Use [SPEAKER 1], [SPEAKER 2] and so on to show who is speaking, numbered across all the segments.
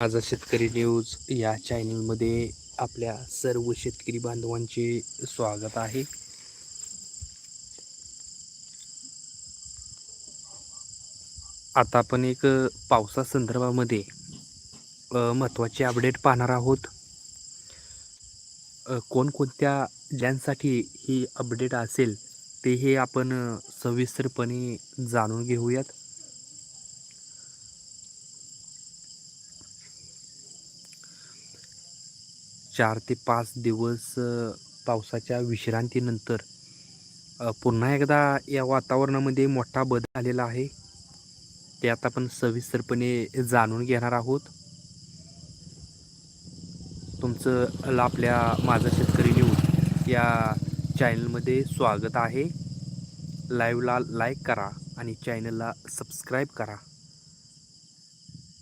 [SPEAKER 1] माझा शेतकरी न्यूज या चॅनलमध्ये आपल्या सर्व शेतकरी बांधवांचे स्वागत आहे. आता आपण एक पावसा संदर्भामध्ये महत्त्वाचे अपडेट पाहणार आहोत. कोणकोणत्या ज्यांसाठी ही अपडेट असेल ते हे आपण सविस्तरपणे जाणून घेऊयात. चार ते पाच दिवस पावसाच्या विश्रांतीनंतर पुन्हा एकदा या वातावरणामध्ये मोठा बदल आलेला आहे. ते आता आपण सविस्तरपणे जाणून घेणार आहोत. तुमचं ल- आपल्या माझा शेतकरी न्यूज या चॅनलमध्ये स्वागत आहे. लाईव्हला लाईक करा आणि चॅनलला सबस्क्राईब करा.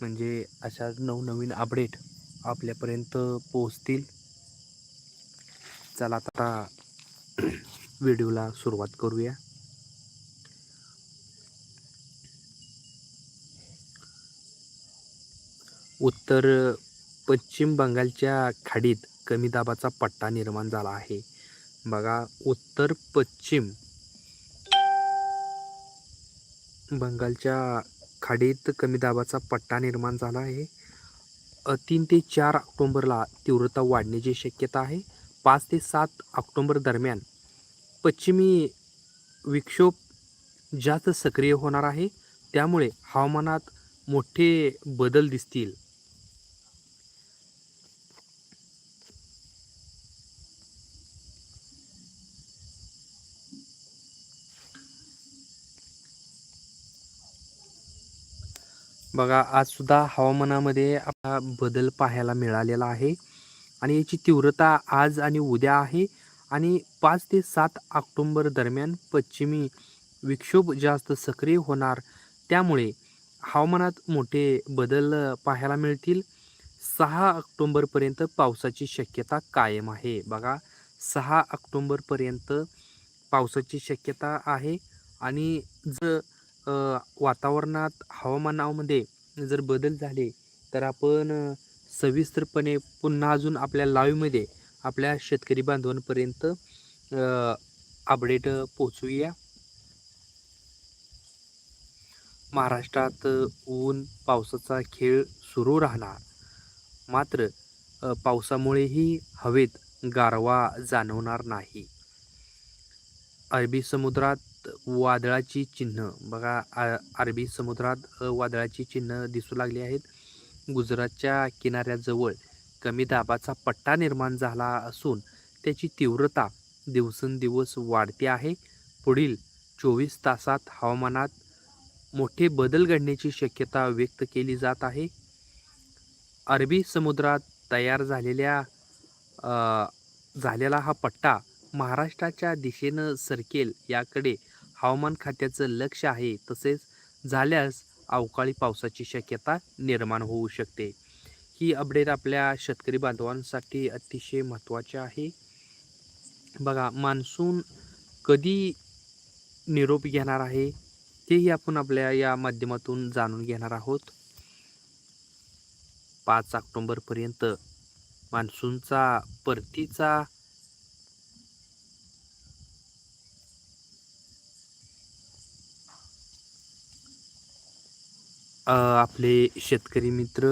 [SPEAKER 1] म्हणजे अशा नवनवीन अपडेट आपल्यापर्यंत पोहोचतील. चला आता व्हिडिओला सुरुवात करूया. उत्तर पश्चिम बंगालच्या खाडीत कमी दाबाचा पट्टा निर्माण झाला आहे. बघा उत्तर पश्चिम बंगालच्या खाडीत कमी दाबाचा पट्टा निर्माण झाला आहे. अ, तीन ते चार ऑक्टोंबरला तीव्रता वाढण्याची शक्यता आहे. पाच ते सात ऑक्टोंबर दरम्यान पश्चिमी विक्षोभ जास्त सक्रिय होणार आहे. त्यामुळे हवामानात मोठे बदल दिसतील. बघा आज सुद्धा हवामानामध्ये बदल पाहायला मिळालेला आहे. आणि याची तीव्रता आज आणि उद्या आहे. आणि पाच ते सात ऑक्टोंबर दरम्यान पश्चिमी विक्षोभ जास्त सक्रिय होणार. त्यामुळे हवामानात मोठे बदल पाहायला मिळतील. सहा ऑक्टोंबरपर्यंत पावसाची शक्यता कायम आहे. बघा सहा ऑक्टोंबरपर्यंत पावसाची शक्यता आहे. आणि जर वातावरणात हवामानामध्ये जर बदल झाले तर आपण सविस्तरपणे पुन्हा अजून आपल्या लाईव्हमध्ये आपल्या शेतकरी बांधवांपर्यंत अपडेट पोचवूया महाराष्ट्रात ऊन पावसाचा खेळ सुरू राहणार. मात्र पावसामुळेही हवेत गारवा जाणवणार नाही. अरबी समुद्रात वादळाची चिन्ह बघा अरबी समुद्रात वादळाची चिन्ह दिसू लागली आहेत. गुजरातच्या किनाऱ्याजवळ कमी दाबाचा पट्टा निर्माण झाला असून त्याची तीव्रता दिवसेंदिवस वाढते आहे. पुढील चोवीस तासात हवामानात मोठे बदल घडण्याची शक्यता व्यक्त केली जात आहे. अरबी समुद्रात तयार झालेल्या झालेला हा पट्टा महाराष्ट्राच्या दिशेनं सरकेल याकडे हवामान खात्याचं लक्ष आहे. तसेच झाल्यास अवकाळी पावसाची शक्यता निर्माण होऊ शकते. ही अपडेट आपल्या शेतकरी बांधवांसाठी अतिशय महत्त्वाची आहे. बघा मान्सून कधी निरोप घेणार आहे तेही आपण आपल्या या माध्यमातून जाणून घेणार आहोत. पाच ऑक्टोंबरपर्यंत मान्सूनचा परतीचा आपले शेतकरी मित्र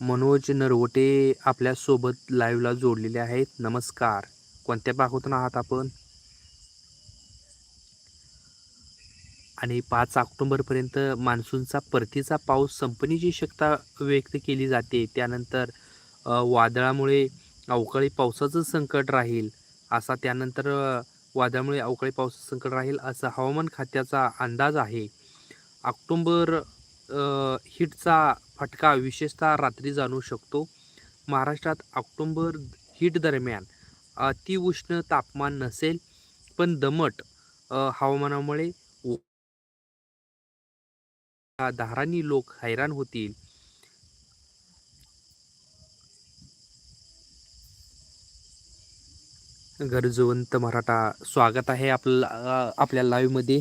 [SPEAKER 1] मनोज नरवटे आपल्यासोबत लाईव्हला जोडलेले आहेत. नमस्कार. कोणत्या भागातून आहात आपण? आणि पाच ऑक्टोंबरपर्यंत मान्सूनचा परतीचा पाऊस संपण्याची शक्यता व्यक्त केली जाते. त्यानंतर वादळामुळे अवकाळी पावसाचं संकट राहील. असा त्यानंतर वादळामुळे अवकाळी पावसाचं संकट राहील असा हवामान खात्याचा अंदाज आहे. ऑक्टोंबर हिटचा फटका विशेषतः रात्री जाणू शकतो. महाराष्ट्रात ऑक्टोंबर हिट दरम्यान अतिउष्ण तापमान नसेल पण दमट हवामानामुळे धारांनी लोक हैराण होतील. गरजवंत मराठा स्वागत आहे आपलं आपल्या लाईव्हमध्ये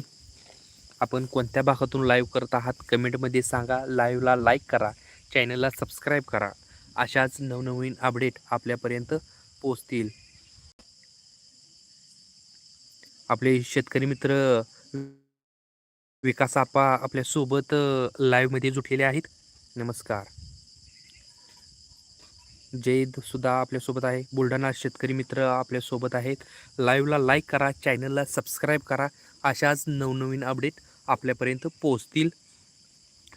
[SPEAKER 1] आपण कोणत्या भागातून लाईव्ह करत आहात कमेंटमध्ये सांगा. लाईव्हला लाईक करा. चॅनलला सबस्क्राईब करा. अशाच नवनवीन अपडेट आपल्यापर्यंत पोचतील आपले शेतकरी मित्र विकास आपा आपल्यासोबत लाईव्हमध्ये जुटलेले आहेत. नमस्कार. जैद सुद्धा आपल्यासोबत आहे. बुलढाणा शेतकरी मित्र आपल्यासोबत आहेत. लाईव्हला लाईक करा. चॅनलला सबस्क्राईब करा. अशाच नवनवीन अपडेट आपल्यापर्यंत पोचतील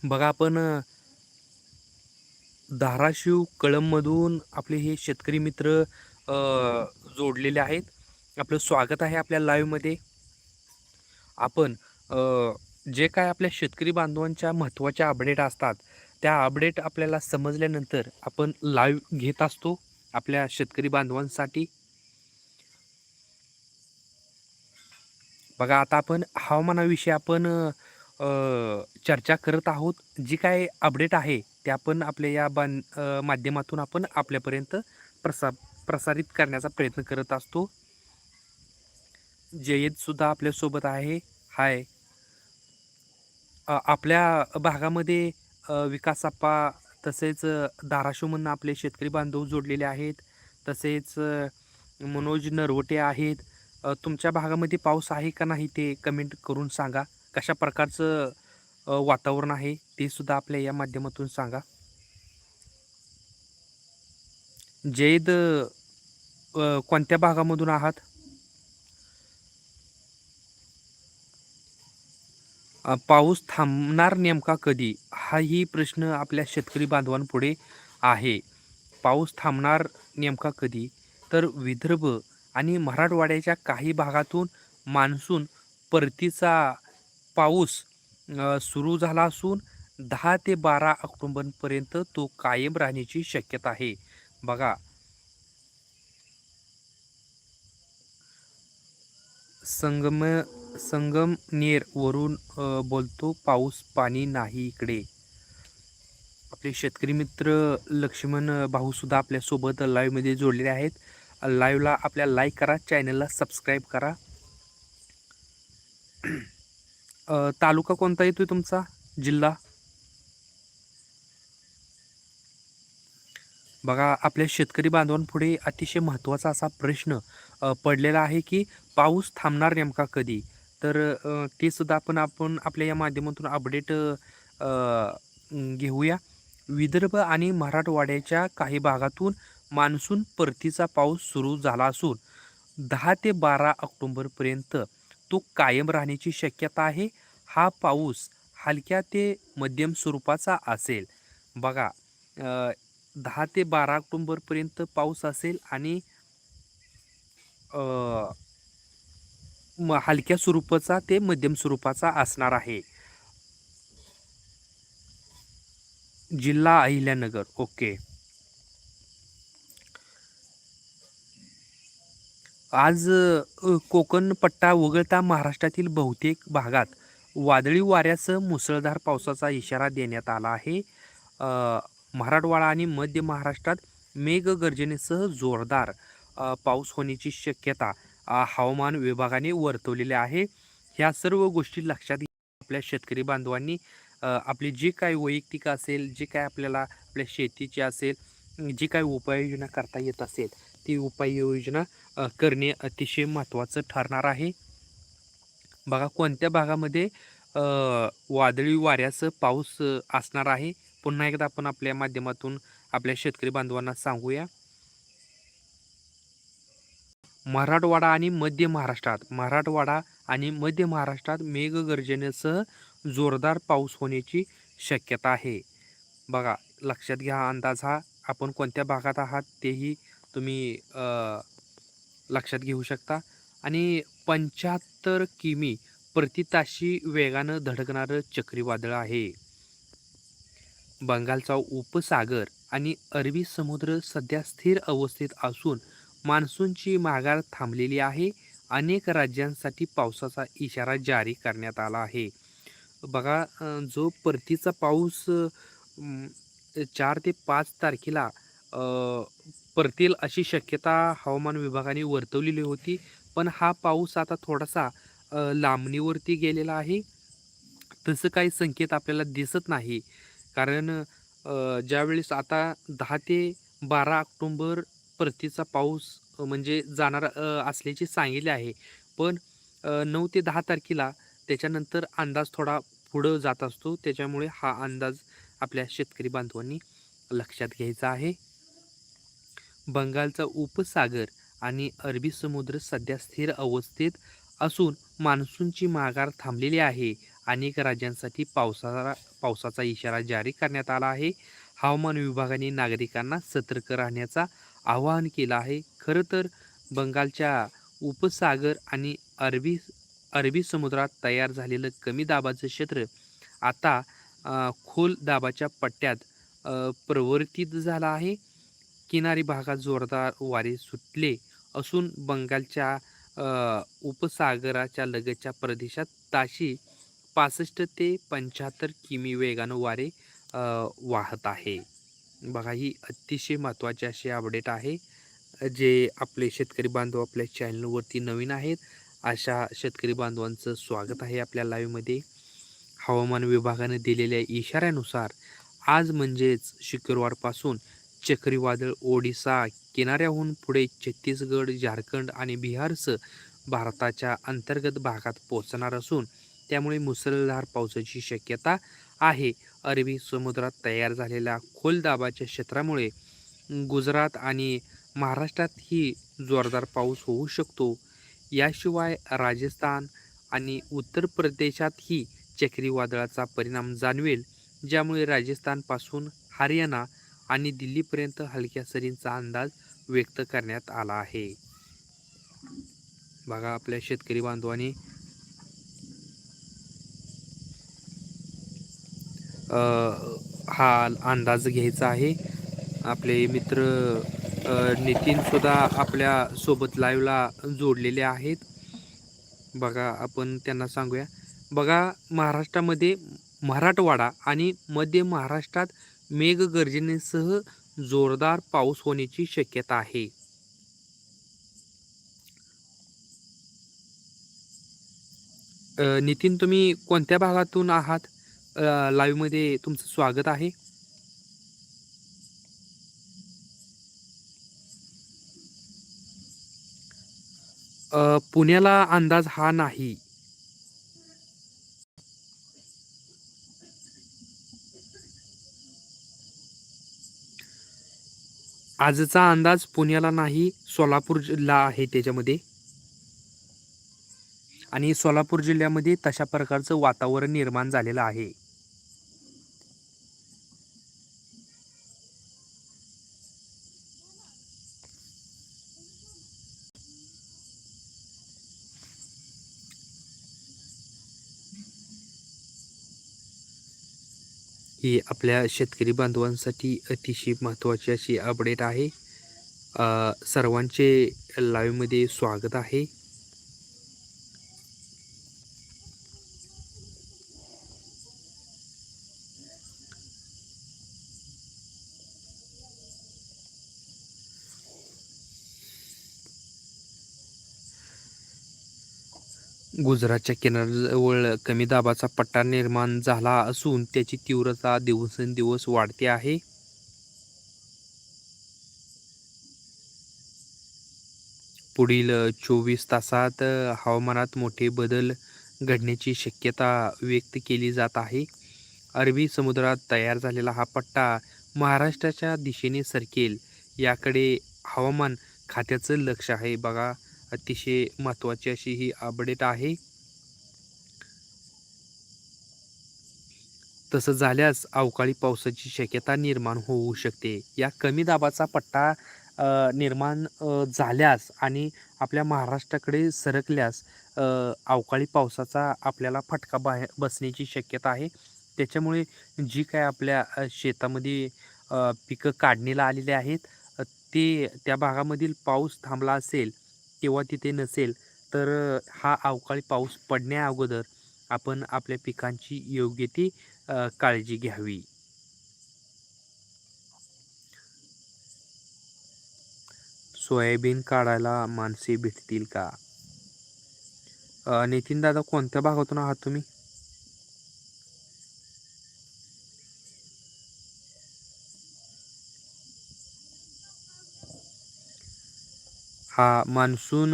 [SPEAKER 1] बघा आपण धाराशिव कळममधून आपले हे शेतकरी मित्र जोडलेले आहेत. आपलं स्वागत आहे आपल्या लाईव्हमध्ये आपण जे काय आपल्या शेतकरी बांधवांच्या महत्त्वाच्या अपडेट असतात त्या अपडेट आपल्याला समजल्यानंतर आपण लाईव्ह घेत असतो आपल्या शेतकरी बांधवांसाठी. बघा आता आपण हवामानाविषयी आपण चर्चा करत आहोत. जी काय अपडेट आहे ते आपण आपल्या या बां माध्यमातून आपण आपल्यापर्यंत प्रसा प्रसारित करण्याचा प्रयत्न करत असतो. जयेदसुद्धा आपल्यासोबत आहे. हाय. आपल्या भागामध्ये विकासाप्पा तसेच धाराशिवमधून आपले शेतकरी बांधव जोडलेले आहेत. तसेच मनोज नरवटे आहेत. तुमच्या भागामध्ये पाऊस आहे का नाही ते कमेंट करून सांगा. कशा प्रकारचं वातावरण आहे ते सुद्धा आपल्या या माध्यमातून सांगा. जैद कोणत्या भागामधून आहात? पाऊस थांबणार नेमका कधी? हाही प्रश्न आपल्या शेतकरी बांधवांपुढे आहे. पाऊस थांबणार नेमका कधी? तर विदर्भ आणि मराठवाड्याच्या काही भागातून मान्सून परतीचा पाऊस सुरू झाला असून दहा ते बारा ऑक्टोबरपर्यंत तो कायम राहण्याची शक्यता आहे. बघा. संगम संगमनेर वरून बोलतो पाऊस पाणी नाही इकडे. आपले शेतकरी मित्र लक्ष्मण भाऊसुद्धा आपल्यासोबत लाईव्हमध्ये जोडलेले आहेत. लाईव्हला आपल्या लाईक करा चॅनलला सबस्क्राईब करा. तालुका कोणता येतोय तुमचा? जिल्हा? बघा आपल्या शेतकरी बांधवांपुढे अतिशय महत्त्वाचा असा प्रश्न पडलेला आहे की पाऊस थांबणार नेमका कधी? तर ते सुद्धा आपण आपण आपल्या या माध्यमातून अपडेट घेऊया. विदर्भ आणि मराठवाड्याच्या काही भागातून मान्सून परतीचा पाऊस सुरू झाला असून दहा ते बारा ऑक्टोंबरपर्यंत तो कायम राहण्याची शक्यता आहे. हा पाऊस हलक्या ते मध्यम स्वरूपाचा असेल. बघा दहा ते बारा ऑक्टोंबरपर्यंत पाऊस असेल आणि म हलक्या स्वरूपाचा ते मध्यम स्वरूपाचा असणार आहे. जिल्हा अहिल्यानगर ओके. आज कोकण पट्टा वगळता महाराष्ट्रातील बहुतेक भागात वादळी वाऱ्यासह मुसळधार पावसाचा इशारा देण्यात आला आहे. मराठवाडा आणि मध्य महाराष्ट्रात मेघगर्जनेसह जोरदार पाऊस होण्याची शक्यता हवामान विभागाने वर्तवलेली आहे. ह्या सर्व गोष्टी लक्षात आपल्या शेतकरी बांधवांनी आपली जी काय वैयक्तिक असेल जे काय आपल्याला आपल्या शेतीची असेल जी काय उपाययोजना करता येत असेल ती उपाययोजना करणे अतिशय महत्त्वाचं ठरणार आहे. बघा कोणत्या भागामध्ये वादळी वाऱ्याचं पाऊस असणार आहे? पुन्हा एकदा आपण आपल्या माध्यमातून आपल्या शेतकरी बांधवांना सांगूया. मराठवाडा आणि मध्य महाराष्ट्रात मराठवाडा आणि मध्य महाराष्ट्रात मेघगर्जनेसह जोरदार पाऊस होण्याची शक्यता आहे. बघा लक्षात घ्या अंदाज हा आपण कोणत्या भागात आहात तेही तुम्ही लक्षात घेऊ शकता. आणि पंच्याहत्तर किमी प्रति ताशी वेगानं धडकणारं चक्रीवादळ आहे. बंगालचा उपसागर आणि अरबी समुद्र सध्या स्थिर अवस्थेत असून मान्सूनची माघार थांबलेली आहे. अनेक राज्यांसाठी पावसाचा इशारा जारी करण्यात आला आहे. बघा जो परतीचा पाऊस चार ते पाच तारखेला परतील अशी शक्यता हवामान विभागाने वर्तवलेली होती पण हा पाऊस आता थोडासा लांबणीवरती गेलेला आहे तसं काही संकेत आपल्याला दिसत नाही कारण ज्यावेळेस आता दहा ते बारा ऑक्टोंबर परतीचा पाऊस म्हणजे जाणार असल्याचे सांगितले आहे. पण नऊ ते दहा तारखेला त्याच्यानंतर अंदाज थोडा पुढं जात असतो. त्याच्यामुळे हा अंदाज आपल्या शेतकरी बांधवांनी लक्षात घ्यायचा आहे. बंगालचा उपसागर आणि अरबी समुद्र सध्या स्थिर अवस्थेत असून मान्सूनची माघार थांबलेली आहे. अनेक राज्यांसाठी पावसाळा पावसाचा इशारा जारी करण्यात आला आहे. हवामान विभागाने नागरिकांना सतर्क राहण्याचा आवाहन केलं आहे. खरं तर बंगालच्या उपसागर आणि अरबी अरबी समुद्रात तयार झालेलं कमी दाबाचं क्षेत्र आता खोल दाबाच्या पट्ट्यात प्रवर्तित झालं आहे. किनारी भागात जोरदार वारे सुटले असून बंगालच्या उपसागराच्या लगतच्या प्रदेशात ताशी 65 ते 75 किमी वेगानं वारे वाहत आहे. बघा ही अतिशय महत्त्वाची अशी अपडेट आहे. जे आपले शेतकरी बांधव आपल्या चॅनलवरती नवीन आहेत, अशा शेतकरी बांधवांचं स्वागत आहे आपल्या लाईव्हमध्ये. हवामान विभागाने दिलेल्या इशाऱ्यानुसार आज म्हणजेच शुक्रवारपासून चक्रीवादळ ओडिसा किनाऱ्याहून पुढे छत्तीसगड, झारखंड आणि बिहारसह भारताच्या अंतर्गत भागात पोहोचणार असून त्यामुळे मुसळधार पावसाची शक्यता आहे. अरबी समुद्रात तयार झालेल्या खोल दाबाच्या क्षेत्रामुळे गुजरात आणि महाराष्ट्रातही जोरदार पाऊस होऊ शकतो. याशिवाय राजस्थान आणि उत्तर प्रदेशातही चक्रीवादळाचा परिणाम जाणवेल, ज्यामुळे राजस्थानपासून हरियाणा आणि दिल्लीपर्यंत हलक्या सरींचा अंदाज व्यक्त करण्यात आला आहे. बघा आपल्या शेतकरी बांधवांनी हा अंदाज घ्यायचा आहे. आपले मित्र नितीनसुद्धा आपल्यासोबत लाईव्हला जोडलेले आहेत. बघा आपण त्यांना सांगूया. बघा महाराष्ट्रामध्ये मराठवाडा आणि मध्य महाराष्ट्रात मेघगर्जनेसह जोरदार पाऊस होण्याची शक्यता आहे. नितीन तुम्ही कोणत्या भागातून आहात? लाईव्हमध्ये तुमचं स्वागत आहे. पुण्याला अंदाज हा नाही. आजचा अंदाज पुण्याला नाही, सोलापूर जिल्हा आहे त्याच्यामध्ये. आणि सोलापूर जिल्ह्यामध्ये तशा प्रकारचं वातावरण निर्माण झालेलं आहे. ही आपल्या शेतकरी बांधवांसाठी अतिशय महत्त्वाची अशी अपडेट आहे. सर्वांचे लाईव्हमध्ये स्वागत आहे. गुजरातच्या किनाऱ्याजवळ कमी दाबाचा पट्टा निर्माण झाला असून त्याची तीव्रता दिवसेंदिवस वाढते आहे. पुढील चोवीस तासात हवामानात मोठे बदल घडण्याची शक्यता व्यक्त केली जात आहे. अरबी समुद्रात तयार झालेला हा पट्टा महाराष्ट्राच्या दिशेने सरकेल, याकडे हवामान खात्याचं लक्ष आहे. बघा अतिशय महत्त्वाची अशी ही अपडेट आहे. तसं झाल्यास अवकाळी पावसाची शक्यता निर्माण होऊ शकते. या कमी दाबाचा पट्टा निर्माण झाल्यास आणि आपल्या महाराष्ट्राकडे सरकल्यास अवकाळी पावसाचा आपल्याला फटका बाहे बसण्याची शक्यता आहे. त्याच्यामुळे जी काय आपल्या शेतामध्ये पिकं काढणीला आलेली आहेत, ते त्या भागामधील पाऊस थांबला असेल किंवा तिथे नसेल, तर हा अवकाळी पाऊस पडण्या अगोदर आपण आपल्या पिकांची योग्य ती काळजी घ्यावी. सोयाबीन काढायला माणसे भेटतील का? नितीन दादा कोणत्या भागातून आहात तुम्ही? हा मान्सून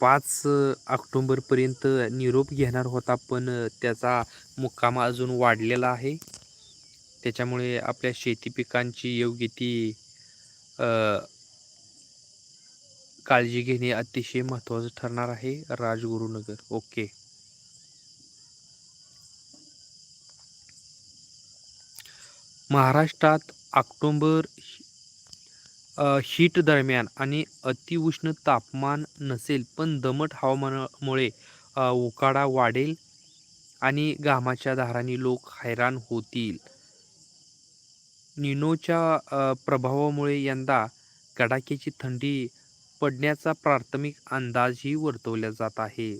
[SPEAKER 1] पाच ऑक्टोंबरपर्यंत निरोप घेणार होता पण त्याचा मुक्काम अजून वाढलेला आहे. त्याच्यामुळे आपल्या शेती पिकांची योग्य ती काळजी घेणे अतिशय महत्त्वाचं ठरणार आहे. राजगुरुनगर. ओके. महाराष्ट्रात ऑक्टोंबर हीट दरम्यान आणि अतिउष्ण तापमान नसेल पण दमट हवामानामुळे उकाडा वाढेल आणि घामाच्या दारांनी लोक हैराण होतील. निनोच्या प्रभावामुळे यंदा कडाक्याची थंडी पडण्याचा प्राथमिक अंदाजही वर्तवला जात आहे.